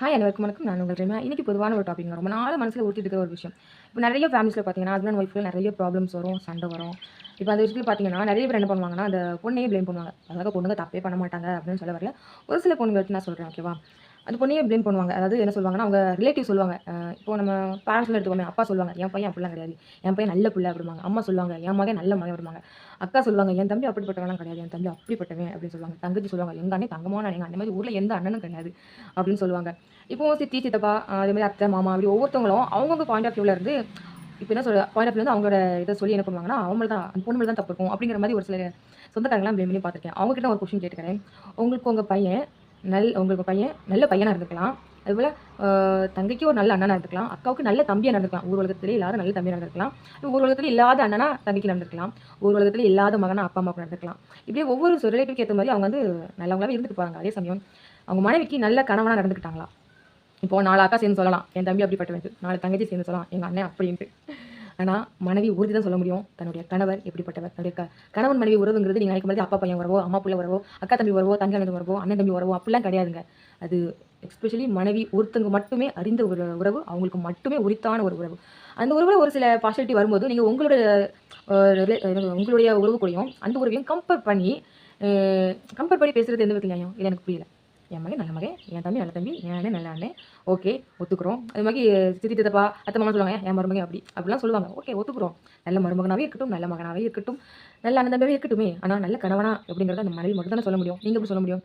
Hi அனைவருக்கும் வணக்கம். நான் உங்கள் ரேமா. இன்றைக்கி பொதுவான ஒரு டாபிக் ரொம்ப நாள் மனசில் ஊற்றிட்டு இருக்கிற ஒரு விஷயம். இப்போ நிறைய ஃபேமிலிஸில் பார்த்தீங்கன்னா ஹஸ்பண்ட் ஒய்ஃபில் நிறைய ப்ராப்ளம்ஸ் வரும் சண்டை வரும். இப்போ அந்த விஷயத்தில் பார்த்தீங்கன்னா நிறைய பேர் என்ன பண்ணுவாங்கன்னா அந்த பொண்ணையே ப்ளேம் பண்ணுவாங்க. அதாவது பொண்ணுங்க தப்பே பண்ண மாட்டாங்க அப்படின்னு சொல்ல வரல. ஒரு சில பொண்ணுங்களுக்கு நான் சொல்கிறேன் ஓகேவா அந்த பொண்ணையே ப்ளேம் பண்ணுவாங்க. அதாவது என்ன சொல்லுவாங்கன்னா அவங்க ரிலேட்டிவ் சொல்லுவாங்க இப்போ நம்ம பேரண்ட்ஸில் எடுத்துக்கோமே அப்பா சொல்லுவாங்க என் பையன் அப்படிலாம் கிடையாது. என் பையன் நல்ல பிள்ளை அப்படிம்பாங்க. அம்மா சொல்லுவாங்க என் மகன் நல்ல மகன் அப்படிம்பாங்க. அக்கா சொல்லுவாங்க என் தம்பி அப்படிப்பட்டவெல்லாம் கிடையாது. என் தம்பி அப்படிப்பட்டவன் அப்படின்னு சொல்லுவாங்க. தங்கச்சி சொல்லுவாங்க எங்கள் அண்ணன் தங்கமான எங்கள் அந்த மாதிரி ஊரில் எந்த அண்ணனும் கிடையாது அப்படின்னு சொல்லுவாங்க. இப்போ சித்தி சித்தப்பா அதேமாதிரி அதே மாதிரி அத்தை மாமா அப்படி ஒவ்வொருத்தவங்களும் அவங்கவுங்க பாயிண்ட் ஆஃப் வியூவில் இருந்து இப்போ என்ன சொல்ல பாயிண்ட் ஆஃப் வந்து அவங்களோட இதை சொல்லி என்ன பண்ணுவாங்கன்னா அவங்க தான் அந்த பொண்ணு தான் தப்பு இருக்கும் அப்படிங்கிற மாதிரி ஒரு சில சொந்தக்காரங்களாம் ப்ளேம் பண்ணி பார்த்துருக்கேன். அவங்ககிட்ட ஒரு கொஸ்டின் கேட்டுக்கிறேன். உங்களுக்கு உங்கள் பையன் நல் உங்களுக்கு பையன் நல்ல பையனாக இருந்துக்கலாம். அதுபோல் தங்கைக்கு ஒரு நல்ல அண்ணனாக இருந்துக்கலாம். அக்காவுக்கு நல்ல தம்பியாக நடந்துக்கலாம். ஊர் உலகத்திலே எல்லாரும் நல்ல தம்பியாக நடந்திருக்கலாம் ஊர் உலகத்தில் இல்லாத அண்ணனா தம்பிக்கு நடந்திருக்கலாம் ஊர் உலகத்தில் இல்லாத மகனா அப்பா அம்மாவுக்கு நடந்துக்கலாம். இப்படியே ஒவ்வொரு ரிலேட்டிவ்க்கு ஏற்ற மாதிரி அவங்க வந்து நல்லவங்களாவே இருந்துட்டு போகிறாங்க அதே சமயம் அவங்க மனைவிக்கு நல்ல கணவனாக நடந்துக்கிட்டாங்களா? இப்போ நாலு அக்கா சேர்ந்து சொல்லலாம். என் தம்பி அப்படிப்பட்டவன் நாலு தங்கச்சி சேர்ந்து சொல்லலாம். எங்கள் அண்ணன் அப்படின்ட்டு. ஆனால் மனைவி உறுதி தான் சொல்ல முடியும். தன்னுடைய கணவர் எப்படிப்பட்டவர்? தன்னுடைய க கணவன் மனைவி உறவுங்கிறது நீங்கள் நினைக்கும் போது அப்பா பையன் வரவோ அம்மா பிள்ளை வரவோ அக்கா தம்பி வரவோ தங்க அண்ணன் வரவோ அண்ணன் தம்பி வரவோ அப்படிலாம் கிடையாதுங்க. அது எஸ்பெஷலி மனைவி ஒருத்தங்க மட்டுமே அறிந்த ஒரு உறவு அவங்களுக்கு மட்டுமே உரித்தான ஒரு உறவு. அந்த உறவில் ஒரு சில பாசிட்டிவ் வரும்போது நீங்கள் உங்களுடைய உங்களுடைய உறவு கூடயும் அந்த உறவையும் கம்பேர் பண்ணி கம்பேர் பண்ணி பேசுகிறது எந்த விதத்தில் நியாயம்? இது எனக்கு புரியல. என் மகன் நல்ல மகன். என் தம்பி நல்ல தம்பி. என் அண்ணன் நல்ல அண்ணன். ஓகே ஒத்துக்குறோம். அது மாதிரி சித்தி தப்பா அத்தை மாமா சொல்லுவாங்க என் மருமகன் அப்படி அப்படிலாம் சொல்லுவாங்க. ஓகே ஒத்துக்குறோம். நல்ல மருமகனாகவே இருக்கட்டும் நல்ல மகனாகவே இருக்கட்டும். நல்ல அண்ணன் தம்பியாகவே இருக்கட்டுமே. ஆனால் நல்ல கணவனா அப்படிங்கிறத அந்த மனைவி மட்டும் தானே சொல்ல முடியும். நீங்கள் எப்படி சொல்ல முடியும்?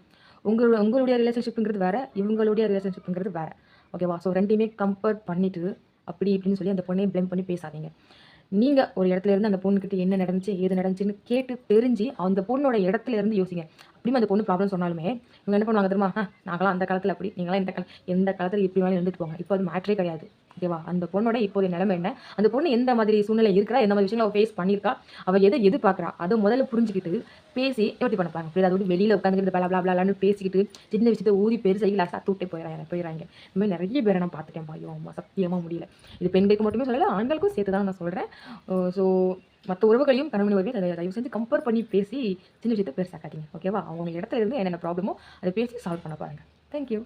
உங்களோட உங்களுடைய ரிலேஷன்ஷிப்புங்கிறது வேறு இவங்களுடைய ரிலேஷன்ஷிப்புங்கிறது வேற. ஓகேவா? ஸோ ரெண்டையுமே கம்பேர் பண்ணிவிட்டு அப்படி இப்படின்னு சொல்லி அந்த பொண்ணையும் ப்ளேம் பண்ணி பேசாதீங்க. நீங்கள் ஒரு இடத்துல இருந்து அந்த பொண்ணுக்கிட்ட என்ன நடந்துச்சு ஏது நடந்துச்சுன்னு கேட்டு தெரிஞ்சு அந்த பொண்ணோட இடத்துல இருந்து யோசிங்க. அப்படியும் அந்த பொண்ணு ப்ராப்ளம் சொன்னாலுமே இவங்க என்ன பண்ணுவாங்க தெரியுமா? நாங்களாம் அந்த காலத்தில் அப்படி நீங்களாம் இந்த கால எந்த காலத்தில் இப்படி வேணாலும் இருந்துட்டு போங்க. இப்போ அது மேட்ரே கிடையாது. ஓகேவா? அந்த பொண்ணோட இப்போதைய நிலைமை என்ன? அந்த பொண்ணு எந்த மாதிரி சூழ்நிலை இருக்கிறா? எந்த மாதிரி விஷயங்களை அவள் ஃபேஸ் பண்ணியிருக்கா? அவள் எதை எதிர்பார்க்குறா? அதை முதல்ல புரிஞ்சுக்கிட்டு பேசி எப்படி பண்ண பாருங்க புரியுது? அதோட வெளியில் உட்காந்துக்கிட்டு பல blah பேசிக்கிட்டு சின்ன விஷயத்தை ஊதி பெருசை லாஸ்ட்டாக தூட்டே போயிடறாங்க போயிடறாங்க இந்த மாதிரி நிறைய பேரை நான் பார்த்துட்டேன். ஐயோ அம்மா சத்தியமாக முடியல. இது பெண்களுக்கு மட்டுமே சொல்லலை ஆண்களுக்கும் சேர்த்து தான் நான் சொல்கிறேன் ஸோ மற்ற உறவுகளையும் கணவன் உறவையும் அதை தயவு செஞ்சு கம்பேர் பண்ணி பேசி சின்ன விஷயத்தை காட்டிங்க ஓகேவா அவங்க இடத்துல இருந்து என்னென்ன ப்ராப்ளமோ அதை பேசி சால்வ் பண்ண பாருங்கள் தேங்க்யூ